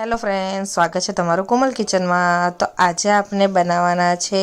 Hello friend સ્વાગત છે તમારું કોમલ કિચનમાં. તો આજે આપણે બનાવવાના છે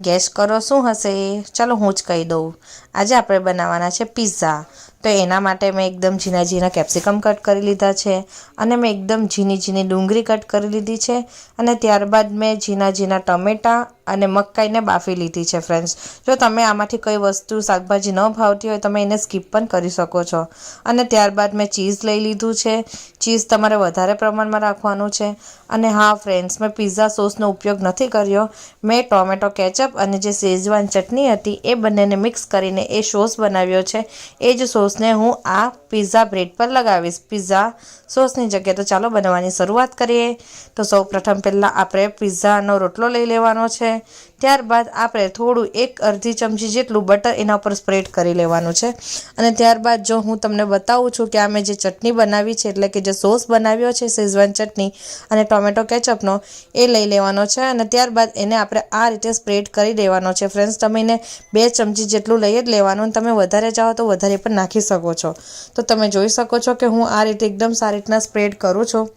ગેસ કરો, શું હશે? ચાલો હું જ કહી દઉં. આજે આપણે બનાવવાના છે પિઝા તો એના માટે મેં એકદમ ઝીણા ઝીણા કેપ્સિકમ કટ કરી લીધા છે અને મેં એકદમ ઝીણી ઝીણી ડુંગળી કટ કરી લીધી છે અને ત્યારબાદ મેં ઝીણા ઝીણા ટમેટાં અને મકાઈને બાફી લીધી છે ફ્રેન્ડ્સ જો તમે આમાંથી કઈ વસ્તુ શાકભાજી ન ભાવતી હોય, તમે એને સ્કીપ પણ કરી શકો છો. અને ત્યારબાદ મેં ચીઝ લઈ લીધું છે. ચીઝ તમારે વધારે પ્રમાણમાં રાખવાનું છે. અને હા ફ્રેન્ડ્સ મેં પિઝા સોસનો ઉપયોગ નથી કર્યો. મેં ટોમેટો કેચઅપ અને જે શેઝવાન ચટણી હતી, એ બંનેને મિક્સ કરીને એ સોસ બનાવ્યો છે. એ જ સોસને હું આ પિઝા બ્રેડ પર લગાવીશ. પિઝા સોસની જગ્યાએ તો ચાલો, બનાવવાની શરૂઆત કરીએ. તો સૌ પ્રથમ પહેલાં આપણે પિઝાનો રોટલો લઈ લેવાનો છે. ત્યારબાદ આપણે થોડું એક અડધી ચમચી જેટલું બટર એના ઉપર સ્પ્રેડ કરી લેવાનું છે. અને ત્યારબાદ જો હું તમને બતાવું છું કે આ મેં જે ચટણી બનાવી છે, એટલે કે જે સોસ બનાવ્યો છે, શેઝવાન ચટણી અને ટોમેટો કેચઅપનો, એ લઈ લેવાનો છે અને ત્યારબાદ એને આપણે આ રીતે સ્પ્રેડ કરી દેવાનો છે. ફ્રેન્ડ્સ, તમે એને બે ચમચી જેટલું લઈ જ લેવાનું અને તમે વધારે ચાહો તો વધારે પણ નાખી શકો છો. તો તમે જોઈ શકો છો કે હું આ રીતે એકદમ સારી રીતના સ્પ્રેડ કરું છું.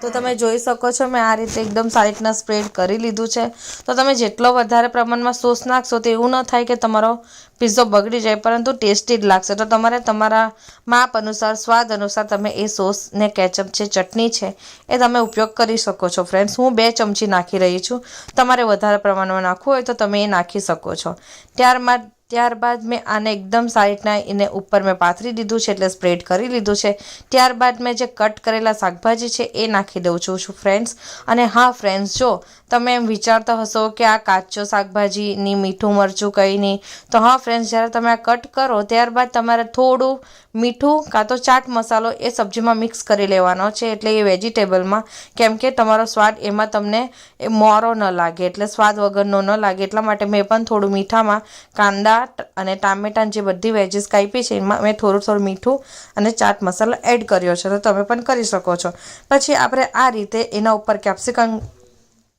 તો તમે જોઈ શકો છો, મેં આ રીતે એકદમ સારી રીતના સ્પ્રેડ કરી લીધું છે. તો તમે જેટલો વધારે પ્રમાણમાં સોસ નાખશો તો એવું ન થાય કે તમારો પિઝ્ઝો બગડી જાય, પરંતુ ટેસ્ટી જ લાગશે. તો તમારે તમારા માપ અનુસાર, સ્વાદ અનુસાર તમે એ સોસ ને કેચઅપ છે, ચટણી છે, એ તમે ઉપયોગ કરી શકો છો. ફ્રેન્ડ્સ, હું બે ચમચી નાખી રહી છું. તમારે વધારે પ્રમાણમાં નાખવું હોય તો તમે એ નાખી શકો છો. ત્યારબાદ ત્યારબાદ મેં આને એકદમ સારી રીતના એને ઉપર મેં પાથરી દીધું છે એટલે સ્પ્રેડ કરી લીધું છે. ત્યારબાદ મેં જે કટ કરેલા શાકભાજી છે એ નાખી દઉં છું છું ફ્રેન્ડ્સ અને હા ફ્રેન્ડ્સ જો તમે એમ વિચારતા હશો કે આ કાચો શાકભાજીની મીઠું મરચું કંઈ નહીં તો હા ફ્રેન્ડ્સ જ્યારે તમે આ કટ કરો, ત્યારબાદ તમારે થોડું મીઠું કાં તો ચાટ મસાલો એ સબ્જીમાં મિક્સ કરી લેવાનો છે એટલે એ વેજીટેબલમાં કેમ કે તમારો સ્વાદ એમાં તમને મોરો ન લાગે, એટલે સ્વાદ વગરનો ન લાગે. એટલા માટે મેં પણ થોડું મીઠામાં કાંદા અને ટામેટાની જે બધી વેજીસ કાપી છે, એમાં મેં થોડું થોડું મીઠું અને ચાટ મસાલો એડ કર્યો છે. તો તમે પણ કરી શકો છો. પછી આપણે આ રીતે એના ઉપર કેપ્સિકમ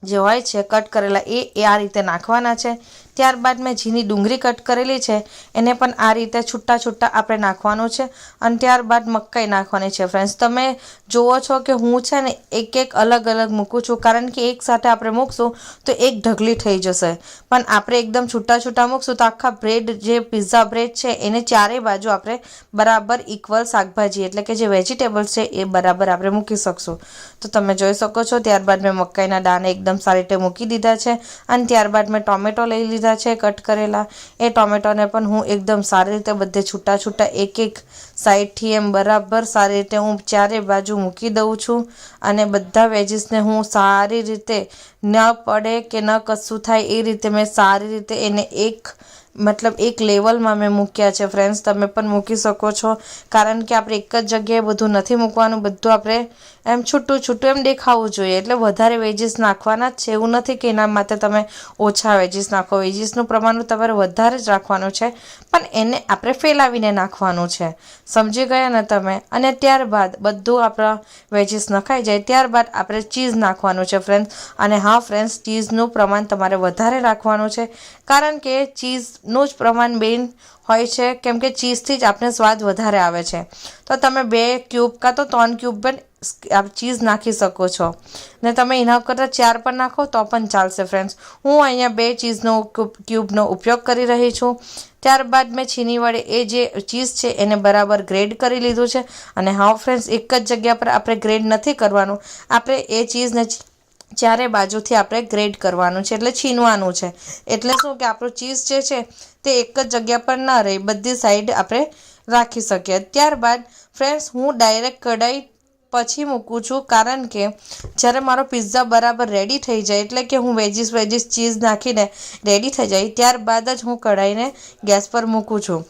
જે હોય છે કટ કરેલા એ આ રીતે નાખવાના છે. ત્યારબાદ મેં ઝીની ડુંગળી કટ કરેલી છે. એને પણ આ રીતે છૂટા છૂટા આપણે નાખવાનું છે અને ત્યારબાદ મકાઈ નાખવાની છે ફ્રેન્ડ્સ તમે જુઓ છો કે હું છે ને એક એક અલગ અલગ મૂકું છું. કારણ કે એક સાથે આપણે મૂકશું તો એક ઢગલી થઈ જશે. પણ આપણે એકદમ છૂટા છૂટા મૂકશું તો આખા બ્રેડ જે પિઝા બ્રેડ છે એને ચારેય બાજુ આપણે બરાબર ઇક્વલ શાકભાજી એટલે કે જે વેજીટેબલ્સ છે એ બરાબર આપણે મૂકી શકશું. તો તમે જોઈ શકો છો ત્યારબાદ મેં મકાઈના દાણા એકદમ સારી રીતે મૂકી દીધા છે અને ત્યારબાદ મેં ટોમેટો લઈ લીધા છે, કટ કરેલા. એ ટોમેટોને પણ હું એકદમ સારી રીતે બધે છૂટા છૂટા એક એક સાઈડથી એમ બરાબર સારી રીતે હું ચારે બાજુ મૂકી દઉં છું અને બધા વેજીસને હું સારી રીતે ન પડે કે ન કશું થાય એ રીતે મેં સારી રીતે એને એક મતલબ એક લેવલમાં મેં મૂક્યા છે ફ્રેન્ડ્સ તમે પણ મૂકી શકો છો. કારણ કે આપણે એક જ જગ્યાએ બધું નથી મૂકવાનું, બધું આપણે એમ છૂટું છૂટું એમ દેખાવું જોઈએ. એટલે વધારે વેજીસ નાખવાના જ છે. એવું નથી કે એના માટે તમે ઓછા વેજીસ નાખો. વેજીસનું પ્રમાણ તમારે વધારે જ રાખવાનું છે. પણ એને આપણે ફેલાવીને નાખવાનું છે. સમજી ગયા ને તમે? અને ત્યારબાદ બધું આપણા વેજીસ નખાઈ જાય. ત્યારબાદ આપણે ચીઝ નાખવાનું છે ફ્રેન્ડ્સ અને હા ફ્રેન્ડ્સ ચીઝનું પ્રમાણ તમારે વધારે રાખવાનું છે. કારણ કે ચીઝનું જ પ્રમાણ બેન હોય છે. કેમ કે ચીઝથી જ આપણે સ્વાદ વધારે આવે છે. તો તમે બે ક્યુબ કાં તો ત્રણ ક્યુબ પણ ચીઝ નાખી શકો છો. ને તમે એના કરતાં ચાર પણ નાખો તો પણ ચાલશે ફ્રેન્ડ્સ હું અહીંયા બે ચીઝનો ક્યુબનો ઉપયોગ કરી રહી છું. ત્યારબાદ મેં છીની વડે એ જે ચીઝ છે એને બરાબર ગ્રેડ કરી લીધું છે. અને હા ફ્રેન્ડ્સ એક જ જગ્યા પર આપણે ગ્રેડ નથી કરવાનું. આપણે એ ચીઝને ચારે બાજુથી આપણે ગ્રેડ કરવાનું છે, એટલે છીનવાનું છે. એટલે શું કે આપણું ચીઝ જે છે, તે એક જ જગ્યા પર ના રહે, બધી સાઈડ આપણે રાખી શકીએ. ત્યારબાદ ફ્રેન્ડ્સ હું ડાયરેક્ટ કઢાઈ પછી મૂકું છું, કારણ કે જ્યારે મારો પિઝા બરાબર રેડી થઈ જાય, એટલે કે હું વેજીસ વેજીસ ચીઝ નાખીને રેડી થઈ જાય, ત્યારબાદ જ હું કઢાઈને ગેસ પર મૂકું છું.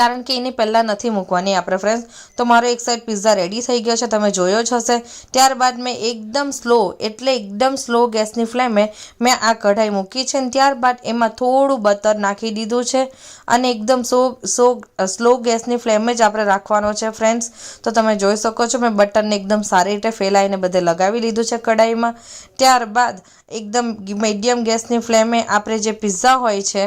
કારણ કે એને પહેલાં નથી મૂકવાની આપણે પ્રેફરન્સ તો મારો એક સાઈડ પિઝા રેડી થઈ ગયો છે, તમે જોયો જ હશે. ત્યારબાદ મેં એકદમ સ્લો એટલે એકદમ સ્લો ગેસની ફ્લેમે મેં આ કઢાઈ મૂકી છે અને ત્યારબાદ એમાં થોડું બટર નાખી દીધું છે અને એકદમ સો સો સ્લો ગેસની ફ્લેમે જ આપણે રાખવાનો છે ફ્રેન્ડ્સ તો તમે જોઈ શકો છો, મેં બટરને એકદમ સારી રીતે ફેલાઈને બધે લગાવી લીધું છે કઢાઈમાં. ત્યારબાદ એકદમ મીડિયમ ગેસની ફ્લેમે આપણે જે પિઝા હોય છે,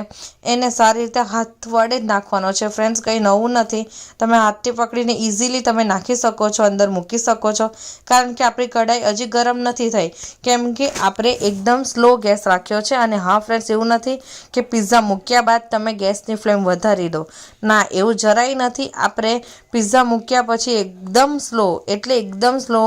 એને સારી રીતે હાથ વડે જ નાખવાનો છે ફ્રેન્ડ્સ કંઈ નવું નથી. તમે હાથથી પકડીને ઇઝીલી તમે નાખી શકો છો, અંદર મૂકી શકો છો. કારણ કે આપણી કઢાઈ હજી ગરમ નથી થઈ. કેમ કે આપણે એકદમ સ્લો ગેસ રાખ્યો છે અને હા ફ્રેન્ડ્સ એવું નથી કે પિઝા મૂક્યા બાદ તમે ગેસની ફ્લેમ વધારી દો. ના, એવું જરાય નથી. આપણે પિઝા મૂક્યા પછી એકદમ સ્લો એટલે એકદમ સ્લો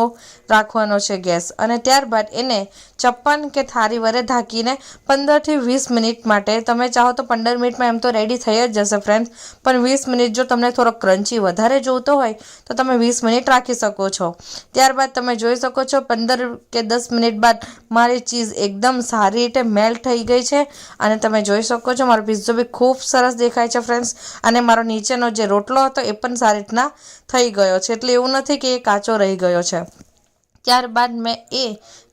રાખવાનો છે ગેસ. અને ત્યારબાદ એને ચપ્પન કે થારી વડે ઢાંકીને પંદરથી વીસ મિનિટ માટે. તમે ચાહો તો પંદર મિનિટમાં એમ તો રેડી થઈ જ જશે ફ્રેન્ડ્સ પણ વીસ મિનિટ જો તમને થોડો ક્રન્ચી વધારે જોઈતો હોય, તો તમે વીસ મિનિટ રાખી શકો છો. ત્યારબાદ તમે જોઈ શકો છો, પંદર કે દસ મિનિટ બાદ મારી ચીઝ એકદમ સારી રીતે મેલ્ટ થઈ ગઈ છે. અને તમે જોઈ શકો છો, મારો પિઝ્ઝો બી ખૂબ સરસ દેખાય છે ફ્રેન્ડ્સ અને મારો નીચેનો જે રોટલો હતો એ પણ સારી રીતના થઈ ગયો છે. એટલે એવું નથી કે એ કાચો રહી ગયો છે. ત્યારબાદ મેં એ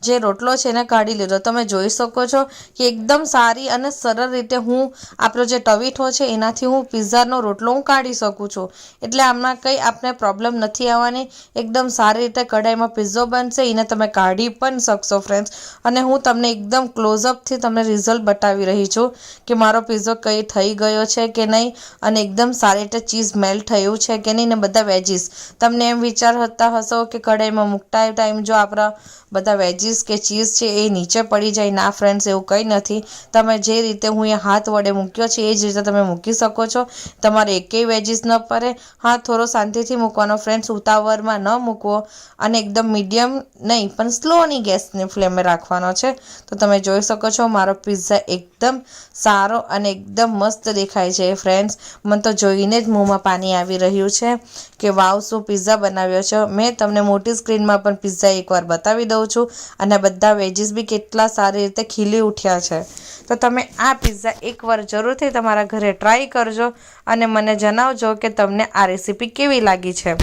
જે રોટલો છે એને કાઢી લીધો. તમે જોઈ શકો છો કે એકદમ સારી અને સરળ રીતે હું આપણો જે ટવીઠો છે એનાથી હું પિઝાનો રોટલો હું કાઢી શકું છું. એટલે આમાં કંઈ આપને પ્રોબ્લેમ નથી આવવાની. એકદમ સારી રીતે કઢાઈમાં પિઝો બનશે, એને તમે કાઢી પણ શકશો ફ્રેન્ડ્સ અને હું તમને એકદમ ક્લોઝઅપથી તમને રિઝલ્ટ બતાવી રહી છું કે મારો પિઝો કઈ થઈ ગયો છે કે નહીં અને એકદમ સારી રીતે ચીઝ મેલ્ટ થયું છે કે નહીં ને બધા વેજીસ તમને એમ વિચાર હતા હશો કે કઢાઈમાં મૂકતા ટાઈમ જો આપણા બધા વેજીસ કે ચીઝ છે એ નીચે પડી જાય. ના ફ્રેન્ડ્સ એવું કંઈ નથી. તમે જે રીતે હું એ હાથ વડે મૂક્યો છે, એ જ રીતે તમે મૂકી શકો છો. તમારે એકેય વેજીસ ન પડે હા, થોડો શાંતિથી મૂકવાનો. ફ્રેન્ડ્સ ઉતાવળમાં ન મૂકવો. અને એકદમ મીડિયમ નહીં, પણ સ્લોની ગેસની ફ્લેમે રાખવાનો છે. તો તમે જોઈ શકો છો, મારો પિઝા એકદમ સારો અને એકદમ મસ્ત દેખાય છે ફ્રેન્ડ્સ મને તો જોઈને જ મોંમાં પાણી આવી રહ્યું છે. કે, વાવ, શું પિઝા બનાવ્યો છે? મેં તમને મોટી સ્ક્રીનમાં પણ પિઝા એકવાર બતાવી દઉં છું અને બધા વેજીસ બી કેટલા સારી રીતે ખીલી ઉઠ્યા છે. તો તમે આ પિઝા એકવાર જરૂરથી તમારા ઘરે ટ્રાય કરજો અને મને જણાવજો કે તમને આ રેસીપી કેવી લાગી છે.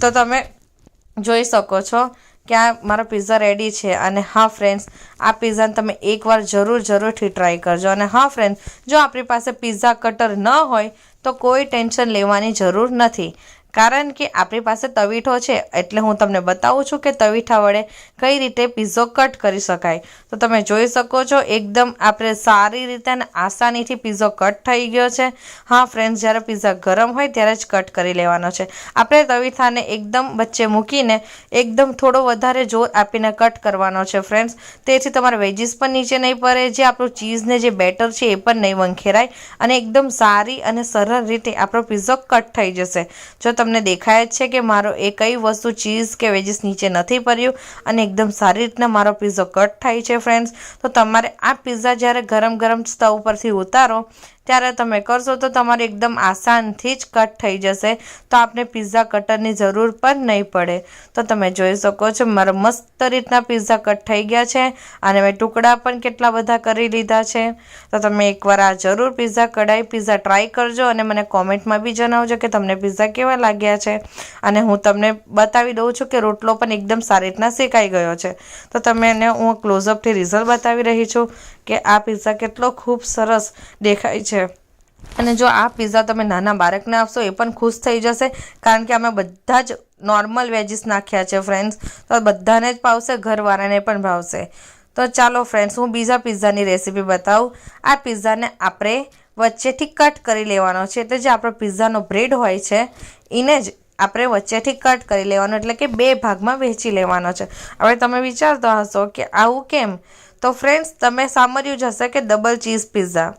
તો તમે જોઈ શકો છો કે આ મારો પિઝા રેડી છે અને હા ફ્રેન્ડ્સ આ પિઝાને તમે એકવાર જરૂર, જરૂરથી ટ્રાય કરજો. અને હા ફ્રેન્ડ્સ જો આપણી પાસે પિઝા કટર ન હોય તો કોઈ ટેન્શન લેવાની જરૂર નથી. કારણ કે આપણી પાસે તવીઠો છે, એટલે હું તમને બતાવું છું કે તવીઠા વડે કઈ રીતે પીઝો કટ કરી શકાય. તો તમે જોઈ શકો છો, એકદમ આપણે સારી રીતે અને આસાનીથી પીઝો કટ થઈ ગયો છે. હા ફ્રેન્ડ્સ જ્યારે પિઝા ગરમ હોય ત્યારે જ કટ કરી લેવાનો છે. આપણે તવીઠાને એકદમ વચ્ચે મૂકીને એકદમ થોડો વધારે જોર આપીને કટ કરવાનો છે ફ્રેન્ડ્સ તેથી તમારે વેજીસ પણ નીચે નહીં પડે, જે આપણું ચીઝને જે બેટર છે એ પણ નહીં વંખેરાય અને એકદમ સારી અને સરળ રીતે આપણો પીઝો કટ થઈ જશે. જો તમને દેખાય જ છે કે મારો એ કઈ વસ્તુ ચીઝ કે વેજીસ નીચે નથી પડ્યું અને એકદમ સારી રીતના મારો પીઝો કટ થાય છે ફ્રેન્ડ્સ તો તમારે આ પીઝા જ્યારે ગરમ ગરમ સ્ટવ પરથી ઉતારો ત્યારે તમે કરશો તો તમારે એકદમ આસાનથી જ કટ થઈ જશે. તો આપને પિઝા કટરની જરૂર પણ નહીં પડે. તો તમે જોઈ શકો છો, મારા મસ્ત રીતના પિઝા કટ થઈ ગયા છે અને મેં ટુકડા પણ કેટલા બધા કરી લીધા છે. તો તમે એકવાર આ જરૂર પિઝા કઢાઈ પિઝા ટ્રાય કરજો અને મને કોમેન્ટમાં બી જણાવજો કે તમને પિઝા કેવા લાગ્યા છે. અને હું તમને બતાવી દઉં છું કે રોટલો પણ એકદમ સારી રીતના શેકાઈ ગયો છે. તો તમે એને હું ક્લોઝઅપથી રિઝલ્ટ બતાવી રહી છું. કે આ પિઝા કેટલો ખૂબ સરસ દેખાય છે. અને જો આ પિઝા તમે નાના બાળકને આપશો એ પણ ખુશ થઈ જશે, કારણ કે અમે બધા જ નોર્મલ વેજીસ નાખ્યા છે ફ્રેન્ડ્સ તો બધાને જ ભાવશે, ઘરવાળાને પણ ભાવશે. તો ચાલો ફ્રેન્ડ્સ હું બીજા પિઝાની રેસીપી બતાવું. આ પિઝાને આપણે વચ્ચેથી કટ કરી લેવાનો છે. એટલે જે આપણો પિઝાનો બ્રેડ હોય છે, એને જ આપણે વચ્ચેથી કટ કરી લેવાનો, એટલે કે બે ભાગમાં વહેંચી લેવાનો છે. હવે તમે વિચારતા હશો કે આવું કેમ? તો ફ્રેન્ડ્સ તમે સાંભળ્યું જ હશે કે ડબલ ચીઝ પિઝા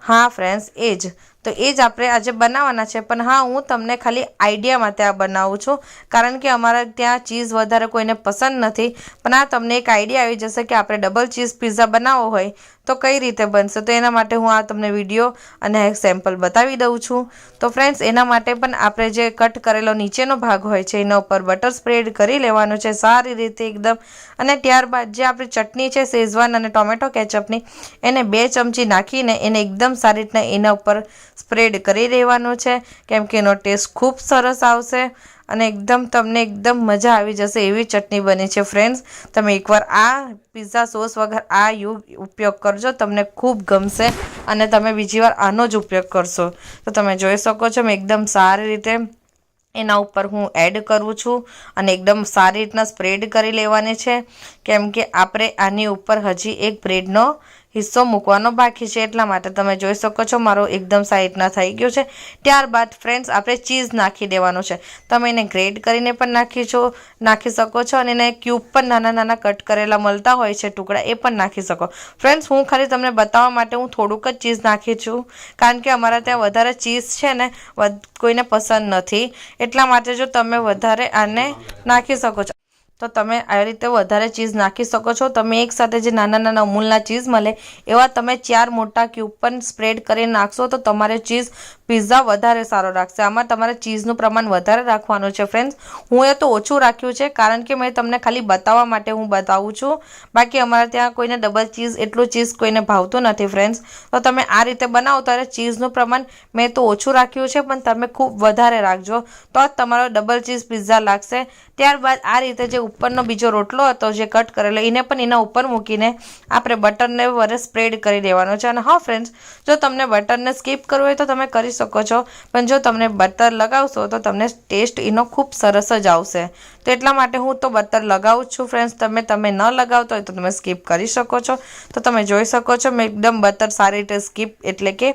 હા ફ્રેન્ડ્સ એ જ. તો એ જ આપણે આજે બનાવવાના છે. પણ હા, હું તમને ખાલી આઈડિયા માટે આ બનાવું છું. કારણ કે અમારા ત્યાં ચીઝ વધારે કોઈને પસંદ નથી. પણ આ તમને એક આઈડિયા આવી જશે કે આપણે ડબલ ચીઝ પિઝા બનાવવો હોય તો કઈ રીતે બનશે? તો એના માટે હું આ તમને વીડિયો અને સેમ્પલ બતાવી દઉં છું. તો ફ્રેન્ડ્સ એના માટે પણ આપણે જે કટ કરેલો નીચેનો ભાગ હોય છે, એના ઉપર બટર સ્પ્રેડ કરી લેવાનો છે, સારી રીતે એકદમ. અને ત્યારબાદ જે આપણી ચટણી છે, શેઝવાન અને ટોમેટો કેચઅપની, એને બે ચમચી નાખીને એને એકદમ સારી રીતના એના ઉપર સ્પ્રેડ કરી દેવાનું છે. કેમ કે એનો ટેસ્ટ ખૂબ સરસ આવશે. અને એકદમ તમને એકદમ મજા આવી જશે એવી ચટણી બની છે ફ્રેન્ડ્સ તમે એકવાર આ પિઝા સોસ વગર આ યુ ઉપયોગ કરજો, તમને ખૂબ ગમશે અને તમે બીજી વાર આનો જ ઉપયોગ કરશો. તો તમે જોઈ શકો છો, મેં એકદમ સારી રીતે એના ઉપર હું એડ કરું છું અને એકદમ સારી રીતના સ્પ્રેડ કરી લેવાની છે. કેમ કે આપણે આની ઉપર હજી એક બ્રેડનો હિસ્સો મૂકવાનો બાકી છે એટલા માટે તમે જોઈ શકો છો મારો એકદમ સાઈડના થઈ ગયો છે. ત્યારબાદ ફ્રેન્ડ્સ, આપણે ચીઝ નાખી દેવાનું છે. તમે એને ગ્રેડ કરીને પણ નાખી છો, નાખી શકો છો અને એને ક્યુબ પણ નાના નાના કટ કરેલા મળતા હોય છે ટુકડા એ પણ નાખી શકો. ફ્રેન્ડ્સ, હું ખાલી તમને બતાવવા માટે હું થોડુંક જ ચીઝ નાખી છું, કારણ કે અમારા ત્યાં વધારે ચીઝ છે ને કોઈને પસંદ નથી. એટલા માટે જો તમે વધારે આને નાખી શકો છો. તો તમે આવી રીતે વધારે ચીઝ નાખી શકો છો. તમે એકસાથે જે નાના નાના અમૂલના ચીઝ મળે, એવા તમે ચાર મોટા ક્યુબ પણ સ્પ્રેડ કરી નાખશો તો તમારે ચીઝ પિઝા વધારે સારો રાખશે આમાં તમારે ચીઝનું પ્રમાણ વધારે રાખવાનું છે ફ્રેન્ડ્સ હું એ તો ઓછું રાખ્યું છે કારણ કે મેં તમને ખાલી બતાવવા માટે હું બતાવું છું. બાકી અમારે ત્યાં કોઈને ડબલ ચીઝ એટલું ચીઝ કોઈને ભાવતું નથી ફ્રેન્ડ્સ તો તમે આ રીતે બનાવો ત્યારે ચીઝનું પ્રમાણ મેં તો ઓછું રાખ્યું છે પણ તમે ખૂબ વધારે રાખજો. તો જ તમારો ડબલ ચીઝ પિઝા લાગશે. ત્યારબાદ આ રીતે જે ઉપરનો બીજો રોટલો હતો જે કટ કરેલો, એને પણ એના ઉપર મૂકીને આપણે બટરને વરે સ્પ્રેડ કરી દેવાનો છે. અને હા ફ્રેન્ડ્સ જો તમને બટરને સ્કીપ કરવું હોય તો તમે કરી શકો છો, પણ જો તમને બટર લગાવશો તો તમને ટેસ્ટ એનો ખૂબ સરસ જ આવશે. તો એટલા માટે હું તો બટર લગાવું છું ફ્રેન્ડ્સ તમે તમે ન લગાવતો હોય તો તમે સ્કીપ કરી શકો છો. તો તમે જોઈ શકો છો મેં એકદમ બટર સારી રીતે સ્કીપ એટલે કે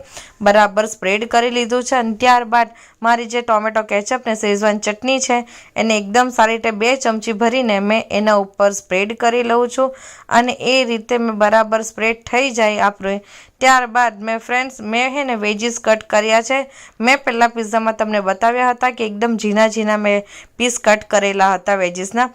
બરાબર સ્પ્રેડ કરી લીધું છે. અને ત્યારબાદ મારી જે ટોમેટો કેચઅપ ને શેઝવાન ચટણી છે, એને એકદમ સારી રીતે બે ચમચી ભરીને મેં એના ઉપર સ્પ્રેડ કરી લઉં છું અને એ રીતે મેં બરાબર સ્પ્રેડ થઈ જાય આપણે ત્યારબાદ મેં ફ્રેન્ડ્સ, મેં હે ને વેજીસ કટ કર્યા છે. મેં પહેલાં પિઝામાં તમને બતાવ્યા હતા કે એકદમ ઝીણા ઝીણા મેં પીસ કટ કરેલા હતા વેજીસના.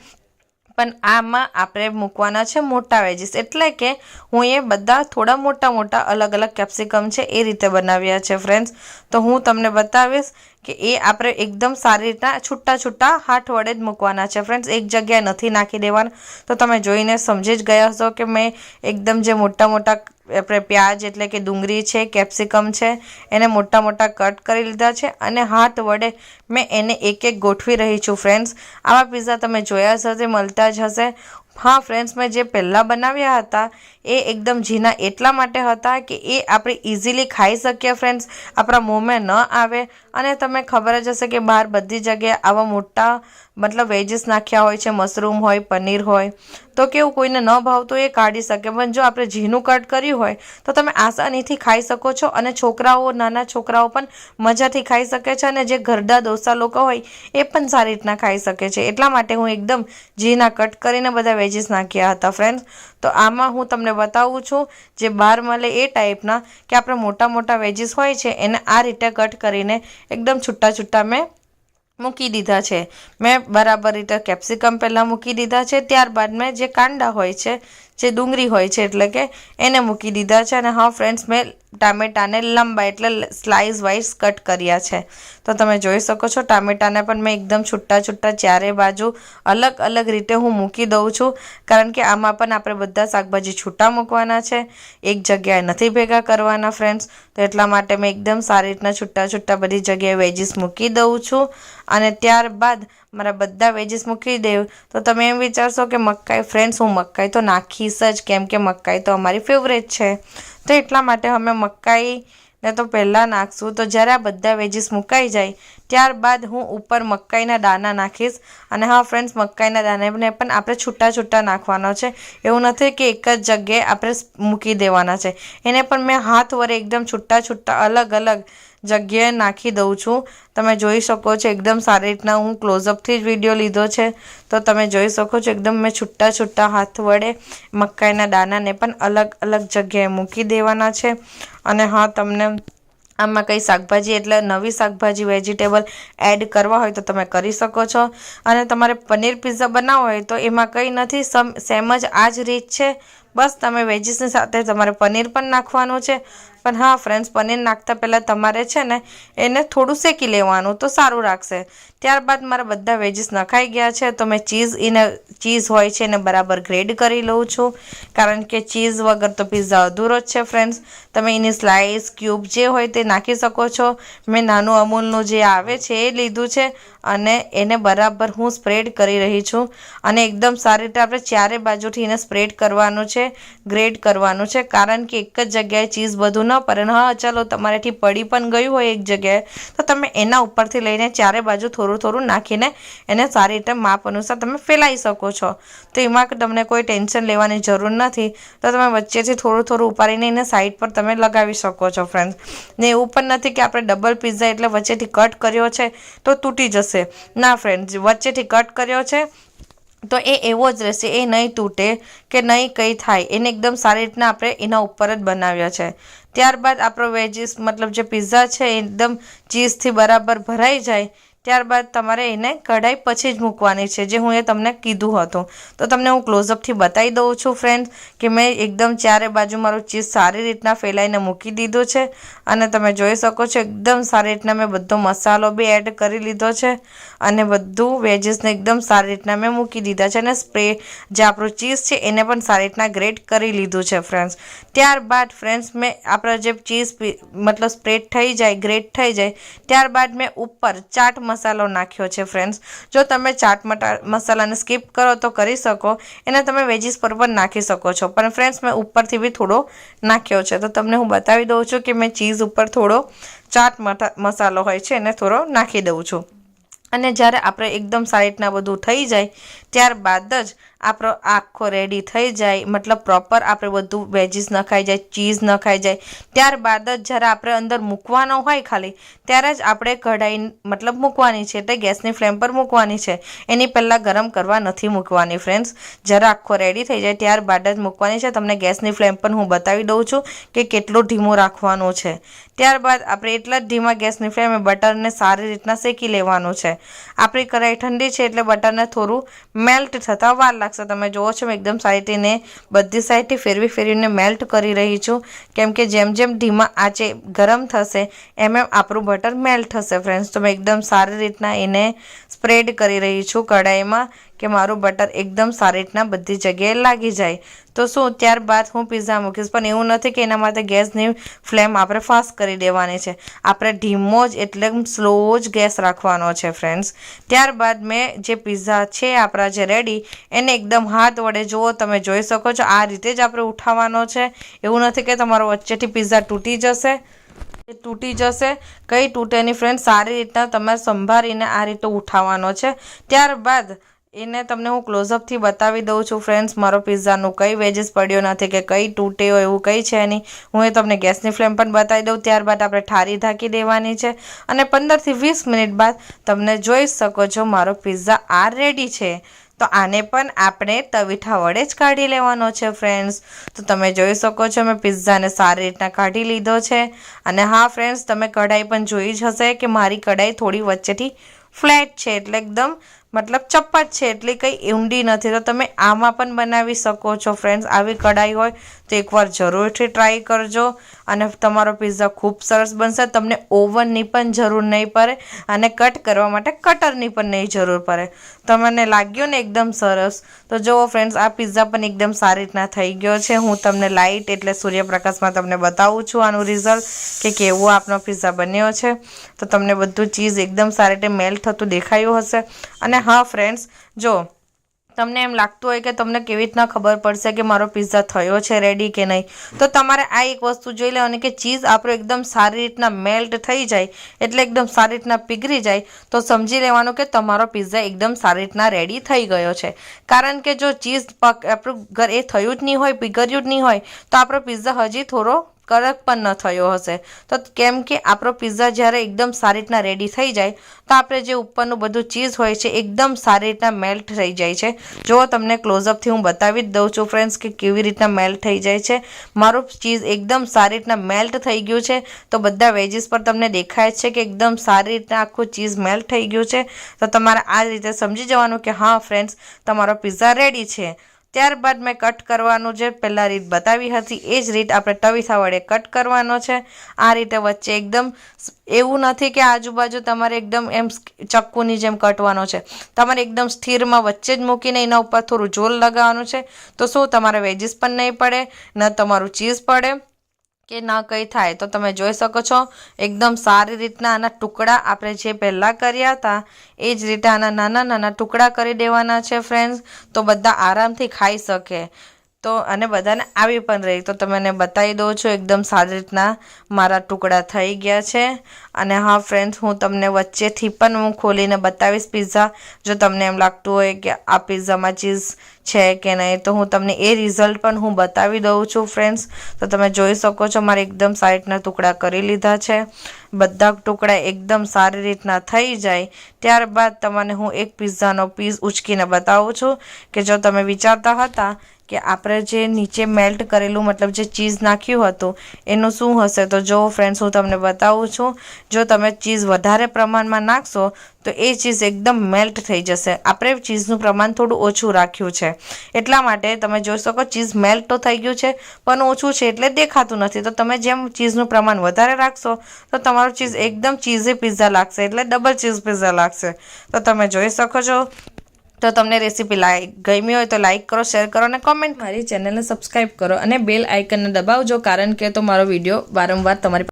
પણ આમાં આપણે મૂકવાના છે મોટા વેજીસ. એટલે કે હું એ બધા થોડા મોટા મોટા અલગ અલગ કેપ્સિકમ છે એ રીતે બનાવ્યા છે ફ્રેન્ડ્સ. તો હું તમને બતાવીશ કે એ આપણે એકદમ સારી રીતના છૂટા છૂટા હાથ વડે જ મૂકવાના છે. ફ્રેન્ડ્સ એક જગ્યાએ નથી નાખી દેવાના. તો તમે જોઈને સમજી જ ગયા હશો કે મેં એકદમ જે મોટા મોટા આપણે પ્યાજ એટલે કે ડુંગળી છે, કેપ્સિકમ છે, એને મોટા મોટા કટ કરી લીધા છે અને હાથ વડે મેં એને એક એક ગોઠવી રહી છું. ફ્રેન્ડ્સ આવા પિઝા તમે જોયા જ હશે, મળતા જ હશે. હા ફ્રેન્ડ્સ મેં જે પહેલાં બનાવ્યા હતા એ એકદમ ઝીણા એટલા માટે હતા કે એ આપણે ઇઝીલી ખાઈ શકીએ ફ્રેન્ડ્સ આપણા મોંમાં ન આવે. અને તમે ખબર જ હશે કે બહાર બધી જગ્યાએ આવા મોટા, મતલબ વેજીસ નાખ્યા હોય છે, મશરૂમ હોય, પનીર હોય. તો કેવું, કોઈને ન ભાવતું એ કાઢી શકે. પણ જો આપણે ઝીણું કટ કર્યું હોય, તો તમે આસાનીથી ખાઈ શકો છો. અને છોકરાઓ, નાના છોકરાઓ પણ મજાથી ખાઈ શકે છે. અને જે ઘરડા ડોસા લોકો હોય, એ પણ સારી રીતના ખાઈ શકે છે. એટલા માટે હું એકદમ ઝીણા કટ કરીને બધા વેજીસ નાખ્યા હતા ફ્રેન્ડ્સ તો આમાં હું તમને બતાવું છું જે બહાર મળે એ ટાઈપના કે આપણે મોટા મોટા વેજીસ હોય છે, એને આ રીતે કટ કરીને એકદમ છૂટા છૂટા મેં મૂકી દીધા છે. મેં બરાબર રીતે કેપ્સિકમ પહેલાં મૂકી દીધા છે, ત્યારબાદ મેં જે કાંડા હોય છે, જે ડુંગળી હોય છે એટલે કે એને મૂકી દીધા છે. અને હા ફ્રેન્ડ્સ મેં ટામેટાને લંબા એટલે સ્લાઇસ વાઇઝ કટ કર્યા છે. તો તમે જોઈ શકો છો, ટામેટાને પણ મેં એકદમ છૂટા છૂટા ચારે બાજુ અલગ અલગ રીતે હું મૂકી દઉં છું. કારણ કે આમાં પણ આપણે બધા શાકભાજી છૂટા મૂકવાના છે. એક જગ્યાએ નથી ભેગા કરવાના ફ્રેન્ડ્સ તો એટલા માટે મેં એકદમ સારી રીતના છૂટા છૂટા બધી જગ્યાએ વેજીસ મૂકી દઉં છું. અને ત્યારબાદ મારા બધા વેજીસ મૂકી દેવ. તો તમે એમ વિચારશો કે મકાઈ ફ્રેન્ડ્સ હું મકાઈ તો નાખીશ જ. કેમ કે મકાઈ તો અમારી ફેવરેટ છે. તો એટલા માટે અમે મકાઈને તો પહેલાં નાખશું. તો જ્યારે આ બધા વેજીસ મુકાઈ જાય, ત્યારબાદ હું ઉપર મકાઈના દાણા નાખીશ. અને હા ફ્રેન્ડ્સ મકાઈના દાણાને પણ આપણે છૂટા છૂટા નાખવાનો છે. એવું નથી કે એક જ જગ્યાએ આપણે મૂકી દેવાના છે. એને પણ મેં હાથ વડે એકદમ છૂટા છૂટા અલગ અલગ જગ્યાએ નાખી દઉં છું. તમે જોઈ શકો છો એકદમ સારી રીતના હું ક્લોઝઅપથી જ વીડિયો લીધો છે. તો તમે જોઈ શકો છો એકદમ મેં છૂટા છૂટા હાથ વડે મકાઈના દાણાને પણ અલગ અલગ જગ્યાએ મૂકી દેવાના છે. અને હા, તમને આમાં કંઈ શાકભાજી એટલે નવી શાકભાજી વેજીટેબલ એડ કરવા હોય તો તમે કરી શકો છો. અને તમારે પનીર પિઝા બનાવવો હોય તો એમાં કંઈ નથી, સમ સેમ જ આ જ રીત છે. બસ તમે વેજીસની સાથે તમારે પનીર પણ નાખવાનું છે. પણ હા ફ્રેન્ડ્સ પનીર નાખતા પહેલાં તમારે છે ને એને થોડું શેકી લેવાનું તો સારું રાખશે. ત્યારબાદ મારા બધા વેજીસ નખાઈ ગયા છે, તો મેં ચીઝ એને ચીઝ હોય છે એને બરાબર ગ્રેડ કરી લઉં છું. કારણ કે ચીઝ વગર તો પિઝા અધૂરો જ છે ફ્રેન્ડ્સ તમે એની સ્લાઇસ ક્યુબ જે હોય તે નાખી શકો છો. મેં નાનું અમૂલનું જે આવે છે એ લીધું છે અને એને બરાબર હું સ્પ્રેડ કરી રહી છું. અને એકદમ સારી રીતે આપણે ચારે બાજુથી એને સ્પ્રેડ કરવાનું છે ગ્રેડ કરવાનું છે. કારણ કે એક જ જગ્યાએ ચીઝ બધું ન પડે. અને હા, ચાલો, તમારાથી પડી પણ ગયું હોય એક જગ્યાએ, તો તમે એના ઉપરથી લઈને ચારે બાજુ થોડું થોડું નાખીને એને સારી રીતે માપ અનુસાર તમે ફેલાવી શકો છો. તો એમાં તમને કોઈ ટેન્શન લેવાની જરૂર નથી. તો તમે વચ્ચેથી થોડું થોડું ઉપાડીને એને સાઈડ પર તમે લગાવી શકો છો ફ્રેન્ડ્સ ને એવું પણ નથી કે આપણે ડબલ પિઝા એટલે વચ્ચેથી કટ કર્યો છે તો તૂટી જશે. ના ફ્રેન્ડ્સ વચ્ચેથી કટ કર્યો છે તો એ એવો જ રહેશે, એ નહીં તૂટે કે નહીં કંઈ થાય. એને એકદમ સારી રીતના આપણે એના ઉપર જ બનાવ્યા છે. ત્યારબાદ આપણો વેજીસ, મતલબ જે પીઝા છે એકદમ ચીઝથી બરાબર ભરાઈ જાય ત્યારબાદ તમારે એને કઢાઈ પછી જ મૂકવાની છે, જે હું એ તમને કીધું હતું. તો તમને હું ક્લોઝઅપથી બતાવી દઉં છું ફ્રેન્ડ કે મેં એકદમ ચારે બાજુ મારું ચીઝ સારી રીતના ફેલાઈને મૂકી દીધું છે અને તમે જોઈ શકો છો, એકદમ સારી રીતના મેં બધો મસાલો બી એડ કરી લીધો છે અને બધું વેજીસને એકદમ સારી રીતના મેં મૂકી દીધા છે અને સ્પ્રે જે આપણું ચીઝ છે એને પણ સારી રીતના ગ્રેટ કરી લીધું છે ફ્રેન્ડ્સ ત્યારબાદ ફ્રેન્ડ્સ મેં આપણા જે ચીઝ મતલબ સ્પ્રેડ થઈ જાય ગ્રેટ થઈ જાય, ત્યારબાદ મેં ઉપર ચાટ મસાલો નાખ્યો છે ફ્રેન્ડ્સ જો તમે ચાટ મસાલાને સ્કીપ કરો તો કરી શકો. એને તમે વેજીસ પર પણ નાખી શકો છો. પણ ફ્રેન્ડ્સ મેં ઉપરથી બી થોડો નાખ્યો છે. તો તમને હું બતાવી દઉં છું કે મેં ચીઝ ઉપર થોડો ચાટ મસાલો હોય છે એને થોડો નાખી દઉં છું. અને જ્યારે આપણે એકદમ સારી રીતના બધું થઈ જાય ત્યારબાદ જ આપણો આખો રેડી થઈ જાય. મતલબ પ્રોપર આપણે બધું વેજીસ નખાઈ જાય ચીઝ નખાઈ જાય. ત્યારબાદ જ જ્યારે આપણે અંદર મૂકવાનો હોય ખાલી, ત્યારે જ આપણે કઢાઈ મતલબ મૂકવાની છે એટલે ગેસની ફ્લેમ પર મૂકવાની છે. એની પહેલાં ગરમ કરવા નથી મૂકવાની ફ્રેન્ડ્સ જ્યારે આખો રેડી થઈ જાય ત્યારબાદ જ મૂકવાની છે. તમને ગેસની ફ્લેમ પર હું બતાવી દઉં છું કે કેટલું ધીમું રાખવાનું છે. ત્યારબાદ આપણે એટલા જ ધીમા ગેસની ફ્લેમે બટરને સારી રીતના શેકી લેવાનું છે. આપણી કઢાઈ ઠંડી છે એટલે બટરને થોડું મેલ્ટ થતાં વાર લાગશે. તમે જુઓ છો એકદમ સાઈટીને બધી સાઈટી ફેરવી ફેરવીને મેલ્ટ કરી રહી છું. કેમ કે જેમ જેમ ધીમા આંચે ગરમ થશે, એમ એમ આપણું બટર મેલ્ટ થશે. ફ્રેન્ડ્સ, તો મેં એકદમ સારી રીતના એને સ્પ્રેડ કરી રહી છું કઢાઈમાં. કે મારું બટર એકદમ સારી રીતના બધી જગ્યાએ લાગી જાય. તો શું, ત્યારબાદ હું પીઝા મૂકીશ. પણ એવું નથી કે એના માટે ગેસની ફ્લેમ આપણે ફાસ્ટ કરી દેવાની છે. આપણે ધીમો જ એટલે સ્લો જ ગેસ રાખવાનો છે ફ્રેન્ડ્સ ત્યારબાદ મેં જે પીઝા છે આપણા જે રેડી એને એકદમ હાથ વડે જુઓ, તમે જોઈ શકો છો, આ રીતે જ આપણે ઉઠાવવાનો છે. એવું નથી કે તમારો વચ્ચેથી પીઝા તૂટી જશે. તૂટી જશે. કંઈ તૂટે નહીં ફ્રેન્ડ સારી રીતના તમારે સંભાળીને આ રીતે ઉઠાવવાનો છે. ત્યારબાદ એને તમને હું ક્લોઝઅપથી બતાવી દઉં છું ફ્રેન્ડ્સ મારો પિઝાનું કંઈ વેજીસ પડ્યો નથી કે કંઈ તૂટ્યો એવું કંઈ છે નહીં. હું એ તમને ગેસની ફ્લેમ પણ બતાવી દઉં, ત્યારબાદ આપણે ઠારી ઢાંકી દેવાની છે અને પંદરથી વીસ મિનિટ બાદ તમને જોઈ શકો છો મારો પિઝા આ રેડી છે. તો આને પણ આપણે તવીઠા વડે જ કાઢી લેવાનો છે ફ્રેન્ડ્સ તો તમે જોઈ શકો છો મેં પિઝાને સારી રીતના કાઢી લીધો છે. અને હા ફ્રેન્ડ્સ તમે કઢાઈ પણ જોઈ જ હશે કે મારી કઢાઈ થોડી વચ્ચેથી ફ્લેટ છે, એટલે એકદમ મતલબ ચપ્પટ છે, એટલે કંઈ ઊંડી નથી. તો તમે આમાં પણ બનાવી શકો છો ફ્રેન્ડ્સ આવી કઢાઈ હોય તો એકવાર જરૂરથી ટ્રાય કરજો અને તમારો પિઝા ખૂબ સરસ બનશે. તમને ઓવનની પણ જરૂર નહીં પડે અને કટ કરવા માટે કટરની પણ નહીં જરૂર પડે. તમને લાગ્યું ને એકદમ સરસ. તો જુઓ ફ્રેન્ડ્સ આ પિઝા પણ એકદમ સારી રીતના થઈ ગયો છે. હું તમને લાઇટ એટલે સૂર્યપ્રકાશમાં તમને બતાવું છું આનું રિઝલ્ટ કે કેવો આપનો પિઝા બન્યો છે. તો તમને બધું ચીઝ એકદમ સારી રીતે મેલ્ટ થતું દેખાયું હશે. અને હા ફ્રેન્ડ્સ જો, તમને એમ લાગતું હોય કે તમને કેવી રીતના ખબર પડશે કે મારો પિઝા થયો છે રેડી કે નહીં, તો તમારે આ એક વસ્તુ જોઈ લેવાની કે ચીઝ આપણો એકદમ સારી રીતના મેલ્ટ થઈ જાય, એટલે એકદમ સારી રીતના પીગળી જાય, તો સમજી લેવાનું કે તમારો પિઝા એકદમ સારી રીતના રેડી થઈ ગયો છે. કારણ કે જો ચીઝ આપણું ઘર એ થયું જ નહીં હોય, પીગળ્યું જ નહીં હોય, તો આપણો પિઝા હજી થોડો કડક પણ ન થયો હશે. તો કેમ કે આપણો પિઝા જ્યારે એકદમ સારી રીતના રેડી થઈ જાય, તો આપણે જે ઉપરનું બધું ચીઝ હોય છે, એકદમ સારી રીતના મેલ્ટ થઈ જાય છે. જો તમને ક્લોઝઅપથી હું બતાવી જ દઉં છું ફ્રેન્ડ્સ કે કેવી રીતના મેલ્ટ થઈ જાય છે. મારું ચીઝ એકદમ સારી રીતના મેલ્ટ થઈ ગયું છે. તો બધા વેજીસ પર તમને દેખાય છે કે એકદમ સારી રીતના આખું ચીઝ મેલ્ટ થઈ ગયું છે. તો તમારે આ રીતે સમજી જવાનું કે હા ફ્રેન્ડ્સ તમારો પિઝા રેડી છે. ત્યારબાદ મેં કટ કરવાનું જે પહેલાં રીત બતાવી હતી, એ જ રીત આપણે તવીથા વડે કટ કરવાનો છે. આ રીતે વચ્ચે એકદમ એવું નથી કે આજુબાજુ તમારે એકદમ એમ ચક્કુની જેમ કટવાનો છે. તમારે એકદમ સ્થિરમાં વચ્ચે જ મૂકીને એના ઉપર થોડું જોલ લગાવવાનું છે. તો શું, તમારે વેજીસ પણ નહીં પડે, ન તમારું ચીઝ પડે. કે ના કંઈ થાય. તો તમે જોઈ શકો છો, એકદમ સારી રીતના આના ટુકડા આપણે જે પહેલાં કર્યા હતા, એ જ રીતે આના નાના નાના ટુકડા કરી દેવાના છે ફ્રેન્ડ્સ તો બધા આરામથી ખાઈ શકે. તો અને બધાને આવી પણ રહી. તો તમે એને બતાવી દઉં છું, એકદમ સારી રીતના મારા ટુકડા થઈ ગયા છે. અને હા ફ્રેન્ડ્સ હું તમને વચ્ચેથી પણ હું ખોલીને બતાવીશ પિઝા જો તમને એમ લાગતું હોય કે આ પિઝામાં ચીઝ છે કે નહીં, તો હું તમને એ રિઝલ્ટ પણ હું બતાવી દઉં છું ફ્રેન્ડ્સ તો તમે જોઈ શકો છો, મારે એકદમ સારી ટુકડા કરી લીધા છે. બધા ટુકડા એકદમ સારી રીતના થઈ જાય. ત્યારબાદ તમને હું એક પિઝાનો પીસ ઉચકીને બતાવું છું કે જો તમે વિચારતા હતા કે આપણે જે નીચે મેલ્ટ કરેલું, મતલબ જે ચીઝ નાખ્યું હતું, એનું શું હશે? તો જો ફ્રેન્ડ્સ હું તમને બતાવું છું. જો તમે ચીઝ વધારે પ્રમાણમાં નાખશો, તો એ ચીઝ એકદમ મેલ્ટ થઈ જશે. આપણે ચીઝનું પ્રમાણ થોડું ઓછું રાખ્યું છે. એટલા માટે તમે જોઈ શકો, ચીઝ મેલ્ટ તો થઈ ગયું છે, પણ ઓછું છે એટલે દેખાતું નથી. તો તમે જેમ ચીઝનું પ્રમાણ વધારે રાખશો, તો તમારું ચીઝ એકદમ ચીઝી પિઝા લાગશે, એટલે ડબલ ચીઝ પિઝા લાગશે. તો તમે જોઈ શકો છો. તો તમને રેસીપી લાઈક ગમી હોય તો લાઈક કરો શેર કરો અને કોમેન્ટ મારી ચેનલને સબસ્ક્રાઈબ કરો અને બેલ આઇકનને દબાવજો, કારણ કે તો મારો વીડિયો વારંવાર તમારી